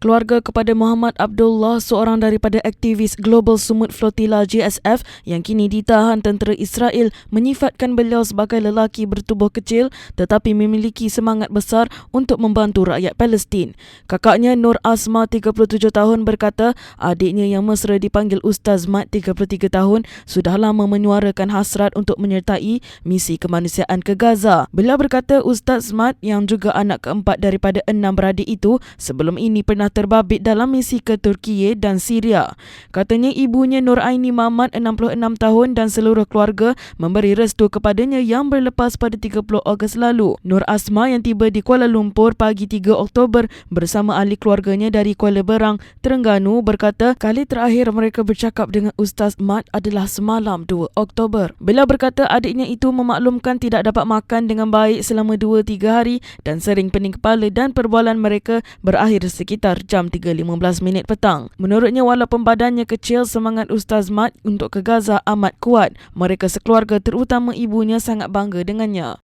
Keluarga kepada Muhammad Abdullah, seorang daripada aktivis Global Sumut Flotilla GSF yang kini ditahan tentera Israel menyifatkan beliau sebagai lelaki bertubuh kecil tetapi memiliki semangat besar untuk membantu rakyat Palestin. Kakaknya Nur Asma 37 tahun berkata adiknya yang mesra dipanggil Ustaz Mat 33 tahun sudah lama menyuarakan hasrat untuk menyertai misi kemanusiaan ke Gaza. Beliau berkata Ustaz Mat yang juga anak keempat daripada enam beradik itu sebelum ini pernah terbabit dalam misi ke Turkiye dan Syria. Katanya ibunya Nur Aini Mamat 66 tahun dan seluruh keluarga memberi restu kepadanya yang berlepas pada 30 Ogos lalu. Nur Asma yang tiba di Kuala Lumpur pagi 3 Oktober bersama ahli keluarganya dari Kuala Berang, Terengganu berkata kali terakhir mereka bercakap dengan Ustaz Mat adalah semalam 2 Oktober. Beliau berkata adiknya itu memaklumkan tidak dapat makan dengan baik selama 2-3 hari dan sering pening kepala dan perbualan mereka berakhir jam 3.15 minit petang. Menurutnya walaupun badannya kecil, semangat Ustaz Mat untuk ke Gaza amat kuat. Mereka sekeluarga terutama ibunya sangat bangga dengannya.